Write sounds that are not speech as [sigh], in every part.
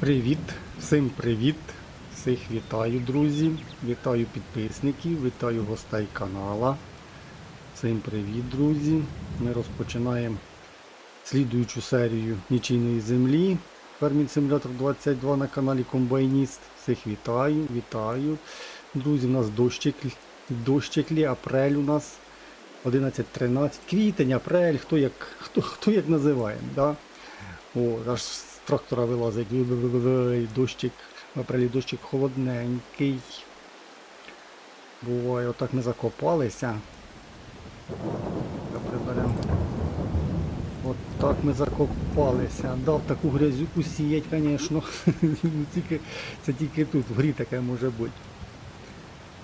Привіт, всім привіт, всіх вітаю, друзі, вітаю підписників, вітаю гостей канала. Всім привіт, друзі. Ми розпочинаємо слідуючу серію нічийної землі. Фермінг Симулятор 22 на каналі Комбайніст. Всіх вітаю, вітаю. Друзі, у нас дощик, дощик апрель у нас 11-13, квітень, апрель, хто як, хто, хто як називає. Да? О, аж трактора вилазить. Дощик, апрелі дощик холодненький. Буває, отак ми закопалися. Приберемо. От так ми закопалися. Дав таку грязюку сіять, звісно. [laughs] Це тільки тут, в грі таке може бути.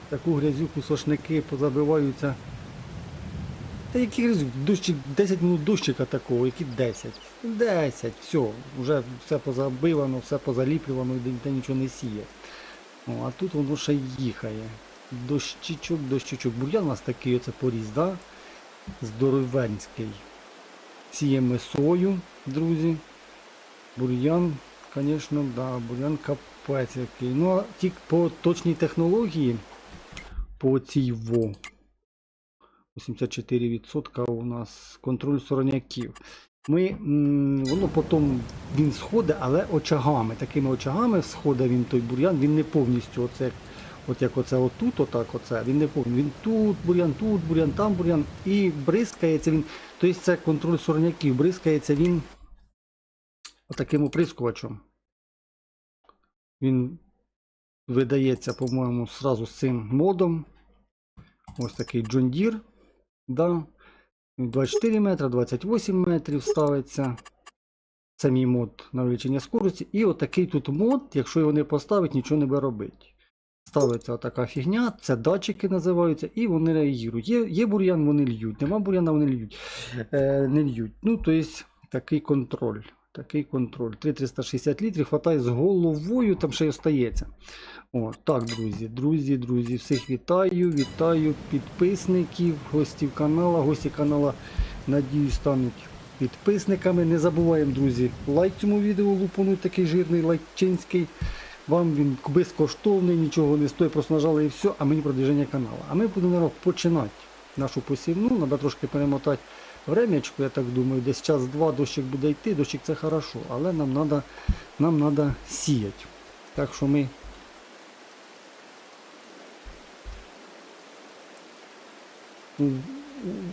Таку грязюку сошники позабиваються. Та які грязюк? Дощик, 10 минут дощика такого, які 10. 10, все, вже все позабивано, все позаліплювано, ніде нічого не сіє. О, а тут воно ще їхає. Дощичок, дощичок. Бур'ян у нас такий оце поріз, да? Здоровенський. Сіємо сою, друзі. Бур'ян, звісно, да, бур'ян капець який. Ну, а тільки по точній технології, по цій во. 84% у нас контроль сороняків. Ми, воно потім він сходить, але очагами. Такими очагами сходить він той бур'ян, він не повністю оце, от як оце отут, отак оце, він не повністю. Він тут бур'ян, тут бур'ян, там бур'ян. І бризкається він. Тобто це контроль сороняків, бризкається він отаким оприскувачем. Він видається, по-моєму, зразу з цим модом. Ось такий John Да. 24 метри, 28 метрів ставиться. Самій мод на увеличення скорості. І отакий тут мод, якщо його не поставить, нічого не буде робити. Ставиться така фігня, це датчики називаються, і вони реагують. Є, є бур'ян, вони льють, нема бур'яна, вони льють. Е, не льють. Ну, тобто, такий контроль. Такий контроль. 3360 літрів, хватає з головою, там ще й остається. О, так, друзі, друзі, друзі, всіх вітаю, вітаю підписників, гостів канала. Гості канала, надію, стануть підписниками. Не забуваємо, друзі, лайк цьому відео лупануть такий жирний лайкчинський. Вам він безкоштовний, нічого не стоїть, просто нажали і все, а мені продвіження каналу. А ми будемо починати нашу посівну. Треба трошки перемотати врем'ячку, я так думаю, десь час-два дощик буде йти, дощик це хорошо, але нам треба нам надо сіяти. Так що ми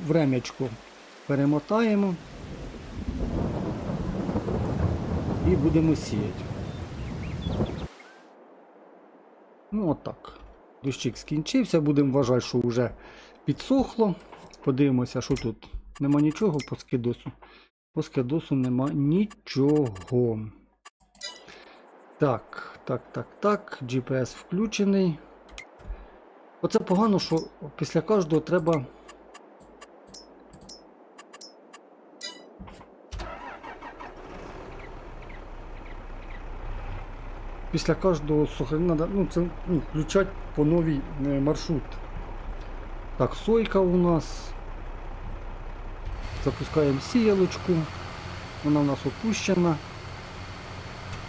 врем'ячку перемотаємо і будемо сіяти. Ну отак. Дощик скінчився, будемо вважати, що вже підсохло. Подивимося, що тут. Нема нічого по скидосу. По скидосу нема нічого. Так, так, так, так. GPS включений. Оце погано, що після кожного треба. Після кожного треба ну, це, ну, включати по новій е, маршрут. Так, сойка у нас. Запускаємо сіялочку. Вона у нас опущена.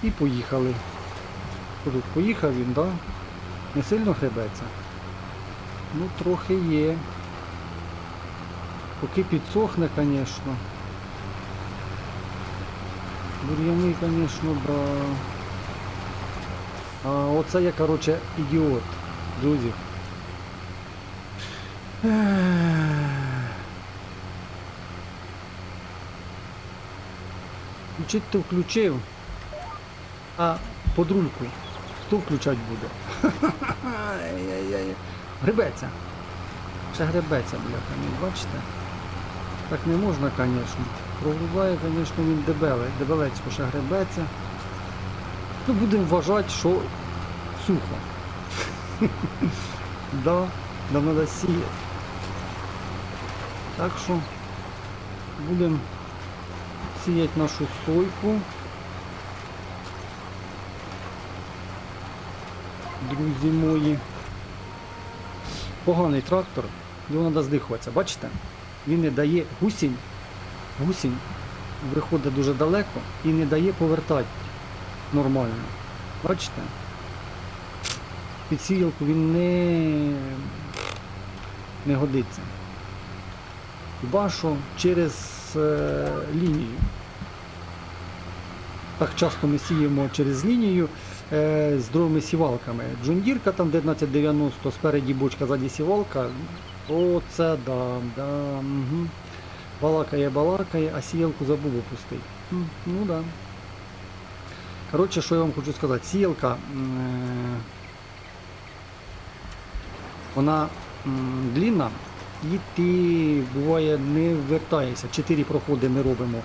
І поїхали. Тут поїхав він, да? Не сильно хребеться. Ну, трохи є. Поки підсохне, звісно. Бур'яни, звісно, да. А оце я, короче, ідіот, друзі. Включить то включив, а подрульку хто включати буде? Гребеться. Ще гребеться, бляха, ну, бачите? Так не можна, звісно. Прогрузає, звісно, він дебеле. Дебелецько ще гребеться. Ну, будемо вважати, що сухо. [laughs] да, нам треба сіяти. Так що будемо сіяти нашу сойку. Друзі мої. Поганий трактор, його треба здихуватися. Бачите? Він не дає гусінь, гусінь виходить дуже далеко і не дає повертати нормально. Бачите? Під сіялку він не, не годиться. Хіба що через е, лінію. Так часто ми сіємо через лінію е, з другими сівалками. Джундірка там 1990, спереді бочка, ззаді сівалка. Оце да, да. Угу. Балакає, балакає, а сіялку забув опустити. Ну да. Коротше, що я вам хочу сказати, сіялка. е, Вона м, длінна і ти буває не вертаєшся. Чотири проходи ми робимо.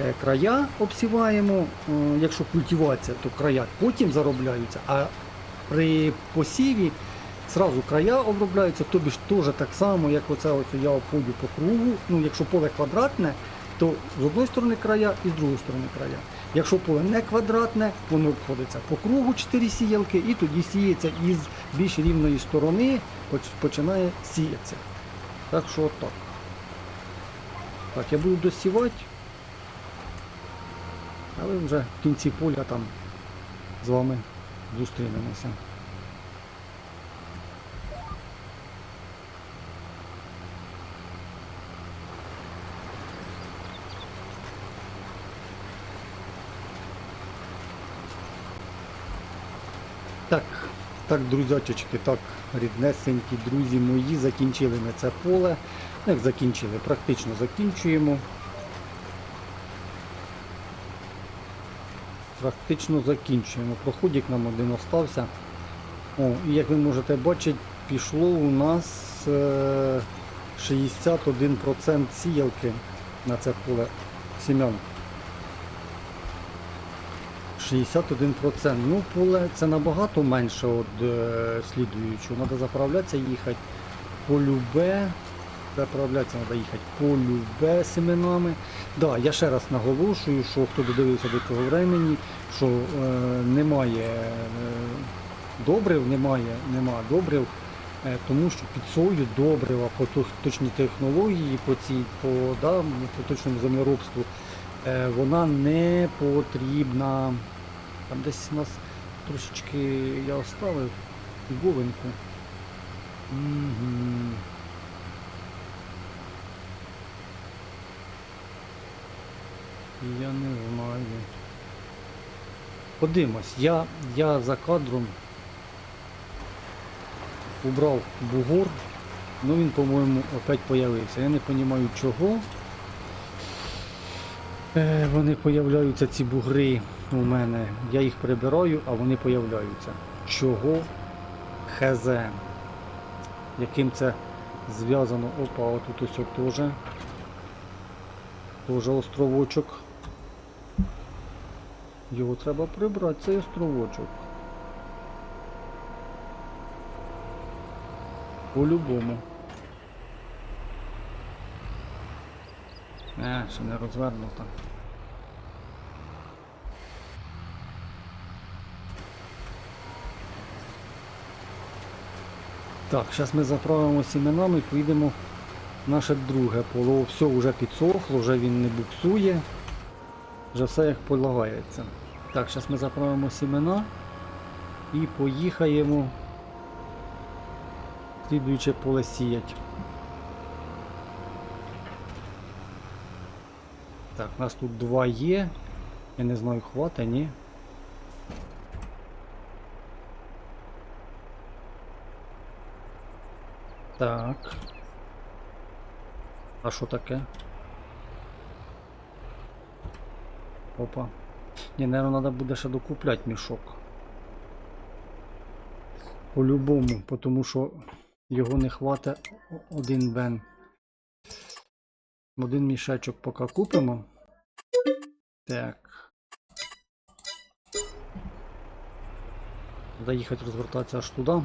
Е, Края обсіваємо, е, якщо культивація, то края потім заробляються, а при посіві зразу края обробляються, тобі ж теж так само, як оце ось я обходжу по кругу. Ну, якщо поле квадратне, то з одної сторони края і з другої сторони края. Якщо поле не квадратне, воно обходиться по кругу 4 сіялки і тоді сіється із більш рівної сторони, починає сіятися. Так що отак. Так, я буду досівати. Але вже в кінці поля там з вами зустрінемося. Так, так, друзячечки, так, ріднесенькі друзі мої, закінчили ми це поле. Ну, Як закінчили, практично закінчуємо. Практично закінчуємо. Проходик нам один остався. О, і як ви можете бачити, пішло у нас е, 61% сіялки на це поле сім'ян. 61%. Ну, поле це набагато менше від е, слідуючого. Треба заправлятися їхати по любе. Заправлятися треба їхати по любе семенами. Да, я ще раз наголошую, що хто додивився до цього времени, що е, немає е, добрив, немає, нема добрив, е, тому що під сою добрива по точній технології, по цій по, да, по точному землеробству, е, вона не потрібна. Там десь у нас трошечки я оставив говинку. Угу. Я не знаю. Подивимось, я, я за кадром убрав бугор, ну він, по-моєму, опять появився. Я не розумію чого. Е, вони появляються ці бугри у мене. Я їх прибираю, а вони появляються. Чого? Хз. Яким це зв'язано? Опа, отут ось теж. Теж островочок. Його треба прибрати, цей островочок. По-любому. Не, ще не розвернуто. Так, зараз ми заправимо сіменами і поїдемо в наше друге поле. Все вже підсохло, вже він не буксує. Вже все як полагається. Так, зараз ми заправимо сімена і поїхаємо слідуюче поле сіять. Так, у нас тут два є. Я не знаю, хватить, ні. Так. А що таке? Опа. Ні, наверное, треба буде ще докупляти мішок. По-любому, тому що його не хватить один бен. Один мішечок поки купимо. Так. Їхати розвертатися аж туди.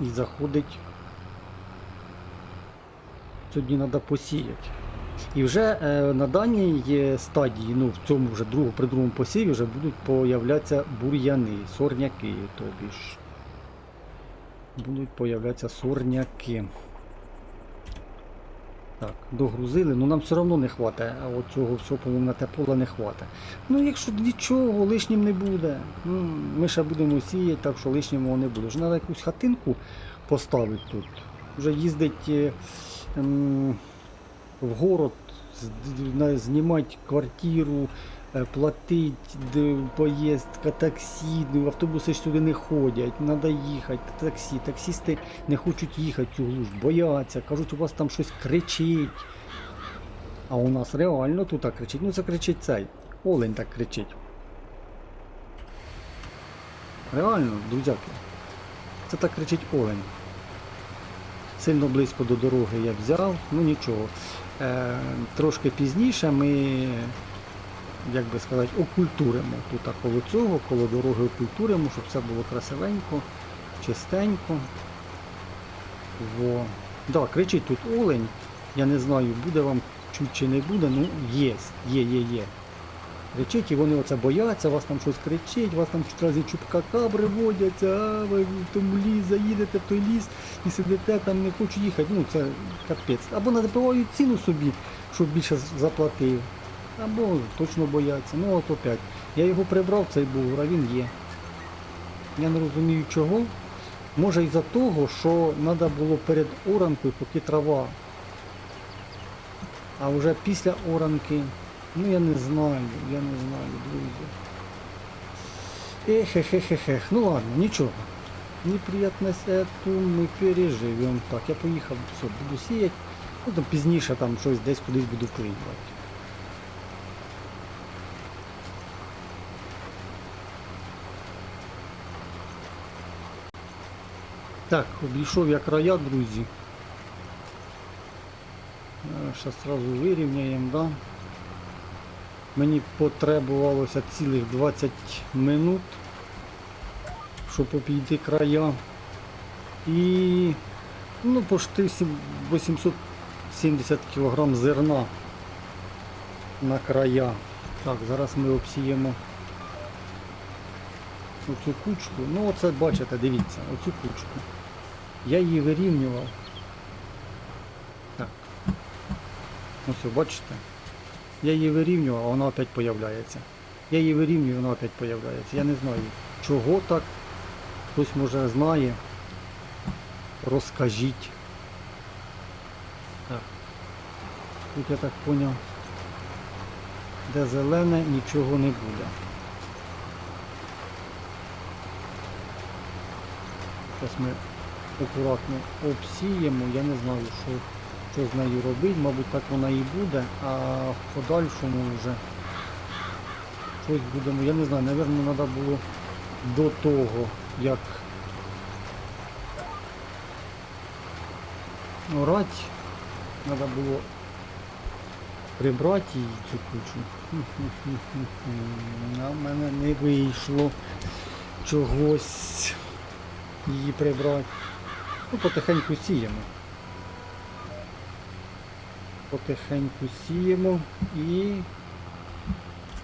І заходить. Сьогодні треба посіяти. І вже е, на даній стадії, ну в цьому вже другу, при другому посіві вже будуть появлятися бур'яни, сорняки, тобі ж. Будуть появлятися сорняки. Так, догрузили, ну нам все одно не вистачає, а от цього всього, по-моєму, на те поле не хватає. Ну якщо нічого, лишнім не буде. Ну, ми ще будемо сіяти, так що лишнього не буде. Вже треба якусь хатинку поставити тут. Вже їздить ем, в город, знімати квартиру, е, платити поїздка, таксі, ну, автобуси ж сюди не ходять, треба їхати, таксі. Таксісти не хочуть їхати цю глуш, бояться, кажуть, у вас там щось кричить. А у нас реально тут так кричить. Ну це кричить цей. Олень так кричить. Реально, друзяки. Це так кричить олень. Сильно близько до дороги я взяв, ну нічого. Е, трошки пізніше ми, як би сказати, окультуримо тут коло цього, коло дороги окультуримо, щоб все було красивенько, чистенько. Во. Да, кричить тут олень. Я не знаю, буде вам чуть чи не буде, ну є, є, є, є. Кричить, і вони оце бояться, вас там щось кричить, вас там разі чупкакабри водяться, а ви в тому ліс заїдете в той ліс і сидите там, не хочу їхати. Ну це капець. Або надипивають ціну собі, щоб більше заплатив. Або точно бояться. Ну от опять. Я його прибрав, цей бугор, а він є. Я не розумію чого. Може із-за того, що треба було перед оранкою, поки трава. А вже після оранки, ну я не знаю, я не знаю, друзі. Ехехехехех, ну ладно, нічого. Неприятность эту ми переживемо. Так, я поїхав, все, буду сіяти. Ну там пізніше там щось десь кудись буду вклинювати. Так, обійшов я края, друзі. Зараз одразу вирівняємо, да? Мені потребувалося цілих 20 минут, щоб обійти края. І ну, почти 870 кг зерна на края. Так, зараз ми обсіємо оцю кучку. Ну оце бачите, дивіться, оцю кучку. Я її вирівнював. Так. Ось, бачите? Я її вирівнював, а вона опять появляється. Я її вирівнюю, вона опять появляється. Я не знаю, чого так. Хтось може знає. Розкажіть. Так. Тут я так поняв. Де зелене, нічого не буде. Зараз ми акуратно обсіємо. Я не знаю, що, що з нею робити. Мабуть, так вона і буде, а в подальшому вже щось будемо. Я не знаю, напевно, треба було до того, як орати, треба було прибрати її цю кучу. А в мене не вийшло чогось її прибрати. Ну, потихеньку сіємо. Потихеньку сіємо і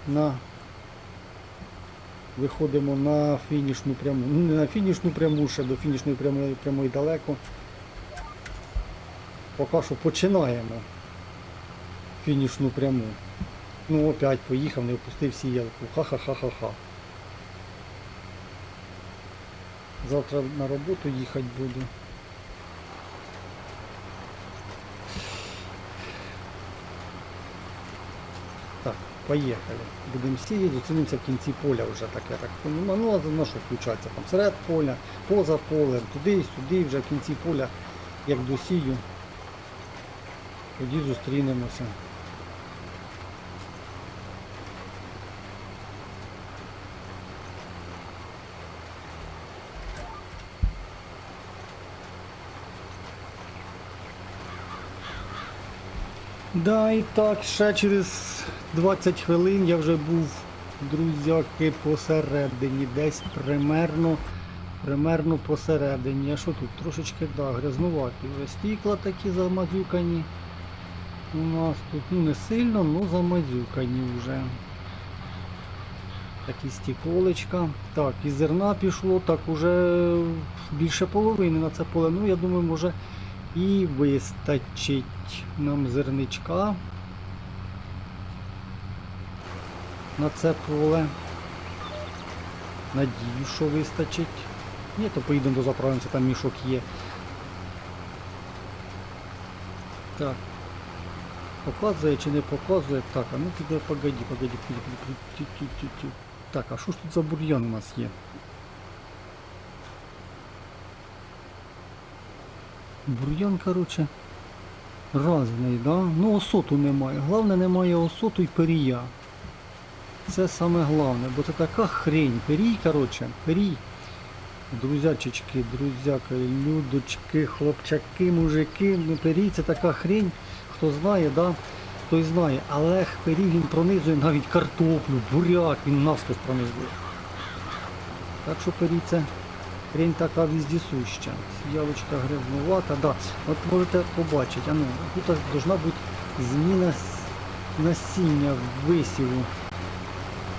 на виходимо на фінішну пряму. Ну не на фінішну пряму, ще до фінішної прямої, прямої далеко. Поки що починаємо фінішну пряму. Ну опять поїхав, не опустив сіялку. Ха-ха-ха-ха-ха. Завтра на роботу їхати буду. Так, поїхали. Будемо сіяти, зустрінемося в кінці поля вже так, я так розумію. Ну, а що включатися? Там серед поля, поза полем, туди, сюди, вже в кінці поля, як досію. Тоді зустрінемося. Да, і так, ще через 20 хвилин я вже був, друзяки, посередині, десь примерно, примерно посередині. А що тут? Трошечки да, грязнуваті. Вже стікла такі замазюкані. У нас тут ну не сильно, але замазюкані вже. Такі стіколечка. Так, і зерна пішло, так уже більше половини на це поле. Ну, я думаю, може І вистачить нам зерничка на це поле. Надію, що вистачить. Ні, то поїдемо до заправниці, там мішок є. Так. Показує чи не показує? Так, а ну піде, погоді, погоді, погоді, погоді. Так, а що ж тут за бур'ян у нас є? Бур'ян, короче, разний, да? Ну осоту немає. Головне немає осоту і перія. Це саме головне, бо це така хрень. Перій, короче, перій. Друзячечки, друзяки, людочки, хлопчаки, мужики, ну перій це така хрень, хто знає, да, той знає. Але перій він пронизує навіть картоплю, буряк, він навскось пронизує. Так що перій це хрень така віздісуща. Ялочка грязнувата, да. От можете побачити, а ну, тут должна бути зміна насіння висіву.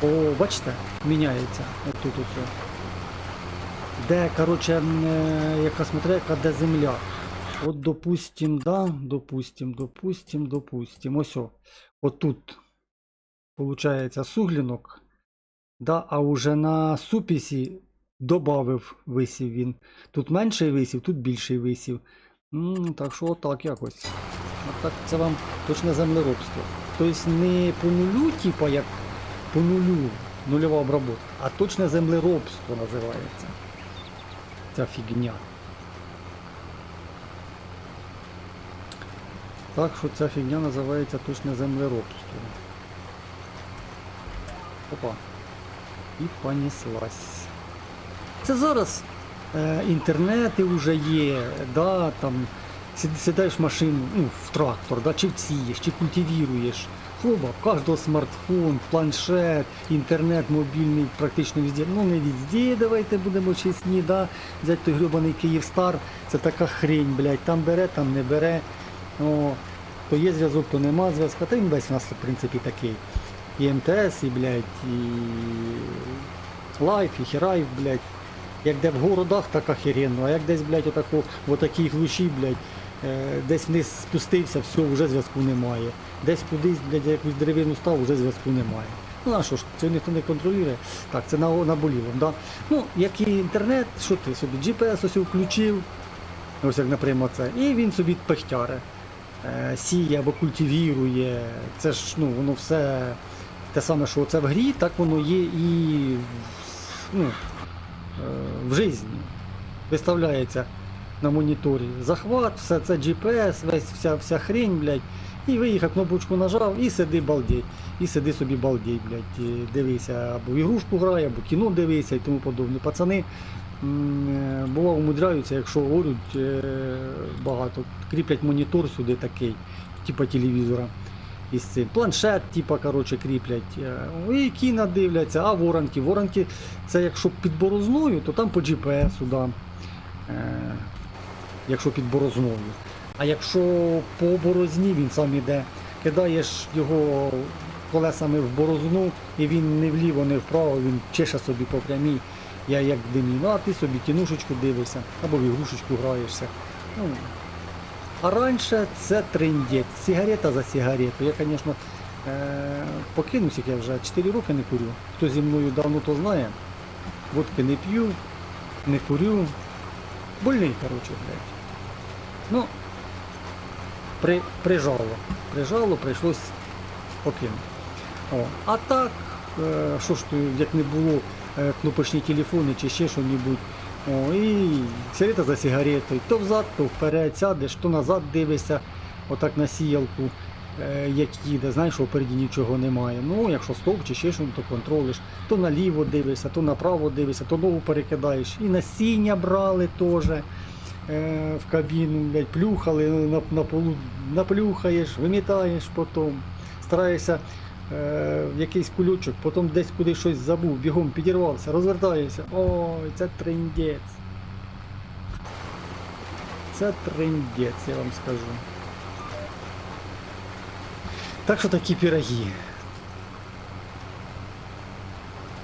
О, бачите, міняється. Отут оце. Де, короче, м, е, яка смотрека, де земля. От допустим, да, допустим, допустим, допустим. Ось о. Отут. Получається суглінок. Да, а уже на супісі добавив висів він. Тут менший висів, тут більший висів. М, так що отак якось. Отак це вам точне землеробство. Тобто не по нулю, типа як по нулю, нульова обработка, а точне землеробство називається. Ця фігня. Так що ця фігня називається точне землеробство. Опа. І понеслась. Це зараз е, інтернети вже є, да, там сідаєш в машину, ну, в трактор, да, чи сієш, чи культивіруєш. Хлоба, в кожного смартфон, планшет, інтернет мобільний практично везде. Ну не везде, давайте будемо чесні, да. Взять той гребаний Київстар, це така хрень, блядь, там бере, там не бере. О, то є зв'язок, то нема зв'язку. Та він весь у нас, в принципі, такий. І МТС, і, блядь, і лайф, і херайф, блядь. Як де в городах, так охеренно, а як десь, блядь, отако, в отакій глуші, блядь, е, десь вниз спустився, все, вже зв'язку немає. Десь кудись, блядь, якусь деревину став, вже зв'язку немає. Ну а що ж, це ніхто не контролює. Так, це на, наболіло, да? Ну, як і інтернет, що ти собі, GPS ось включив, ось як, наприклад, це, і він собі пехтяре. Е, сіє або культивірує. Це ж ну, воно все те саме, що це в грі, так воно є і ну, в житті. Виставляється на моніторі захват, все це GPS, весь вся, вся хрень, блядь. І виїхав, кнопочку нажав і сиди балдеть. І сиди собі балдеть, блядь. Дивися, або в ігрушку грає, або кіно дивися і тому подобне. Пацани е, бува умудряються, якщо орють е, багато, кріплять монітор сюди такий, типа телевізора. Із цим. Планшет, типа, коротше, кріплять. Е, І кіно дивляться, а воронки. Воронки це якщо під борозною, то там по GPS, да. Е, якщо під борозною. А якщо по борозні він сам іде, кидаєш його колесами в борозну, і він не вліво, не вправо, він чеше собі по прямій, я як димі. Ну, а ти собі кінушечку дивишся, або в ігрушечку граєшся. Ну, а раніше це трендець. Сигарета за сигарету. Я, звісно, е- покинусь, як я вже 4 роки не курю. Хто зі мною давно, то знає. Водки не п'ю, не курю. Больний, коротше, блядь. Ну, при, прижало. Прижало, прийшлось покинути. А так, е, що ж як не було е, кнопочні телефони чи ще що-небудь. О, і сигарета за сигаретою. То взад, то вперед сядеш, то назад дивишся, отак на сіялку, е, як їде, знаєш, що впереді нічого немає. Ну, якщо стовп чи ще щось, то контролиш, то наліво дивишся, то направо дивишся, то ногу перекидаєш. І насіння брали теж е, в кабіну, блядь, плюхали на, на полу, наплюхаєш, вимітаєш потім, стараєшся в якийсь кульочок, потім десь кудись щось забув, бігом підірвався, розвертаєшся. Ой, це трендець. Це трендець, я вам скажу. Так що такі піроги.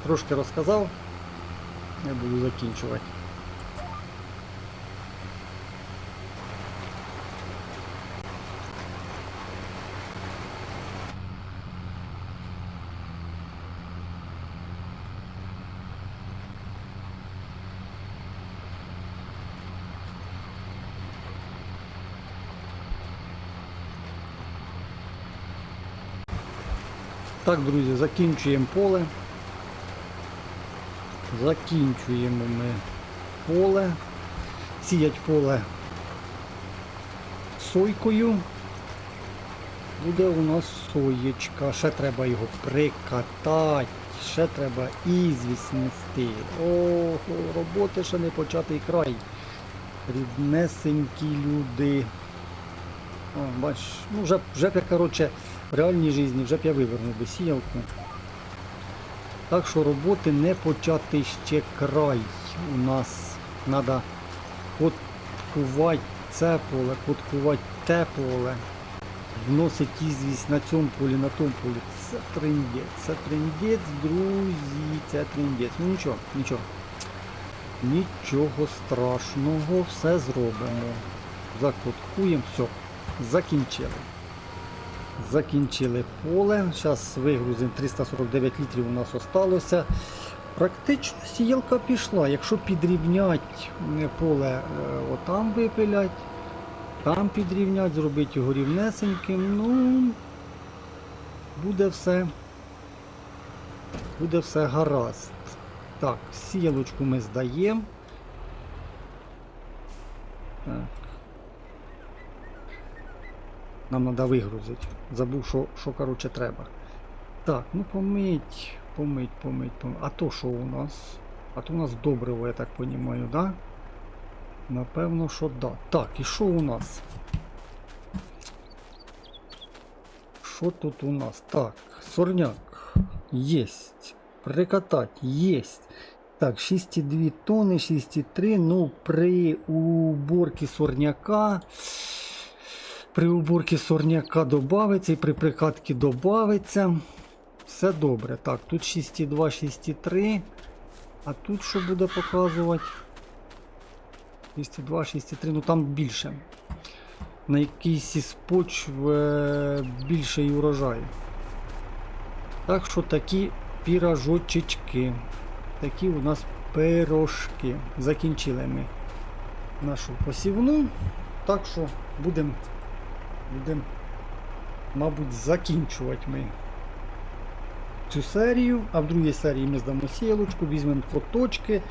Трошки розказав. Я буду закінчувати. Так, друзі, закінчуємо поле. Закінчуємо ми поле. Сіять поле сойкою. Буде у нас соєчка. Ще треба його прикатати. Ще треба ізвість нести. Ого, роботи ще не початий край. Ріднесенькі люди. О, бач, ну вже, вже коротше, в реальній житті вже б я вивернув би сіялку. Так що роботи не початий ще край. У нас треба коткувати це поле, коткувати те поле, вносить ізвість на цьому полі, на тому полі. Це трендець, це трендець, друзі, це трендець. Ну нічого, нічого. Нічого страшного, все зробимо. Закоткуємо, все, закінчили. Закінчили поле. Зараз вигрузимо 349 літрів у нас осталося. Практично сіялка пішла. Якщо підрівнять е, поле, е, отам випилять, там підрівнять, зробити його рівнесеньким, ну буде все. Буде все гаразд. Так, сіялочку ми здаємо. Так. Нам треба вигрузити. Забув, що, що коротше, треба. Так, ну помить, помить, помить, помить. А то що у нас? А то у нас добриво, я так розумію, да? Напевно, що да. Так, і що у нас? Що тут у нас? Так, сорняк. Єсть. Прикатать, єсть. Так, 6,2 тонни, 6,3. Ну, при уборці сорняка. При уборці сорняка додається і при прикатці додається. Все добре. Так, тут 6,2, 6,3. А тут що буде показувати? 6,2, 6,3, ну там більше. На якийсь із почв е, більший урожай. Так що такі піражочечки. Такі у нас пирожки. Закінчили ми нашу посівну. Так що будемо, будем, мабуть, закінчувати ми цю серію. А в другій серії ми здамо сілочку, візьмемо поточки.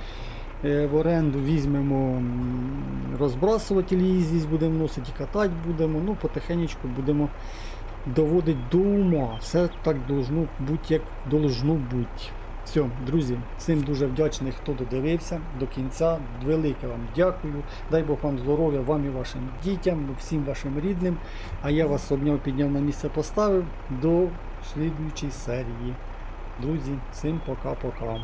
е, В оренду візьмемо м, розбрасувателі їздість будемо носити, катати будемо. Ну, потихенечку будемо доводити до ума. Все так должно бути, як должно бути. Все, друзі, всім дуже вдячний, хто додивився до кінця. Велике вам дякую. Дай Бог вам здоров'я, вам і вашим дітям, всім вашим рідним. А я вас обняв, підняв на місце поставив до слідуючої серії. Друзі, всім пока-пока.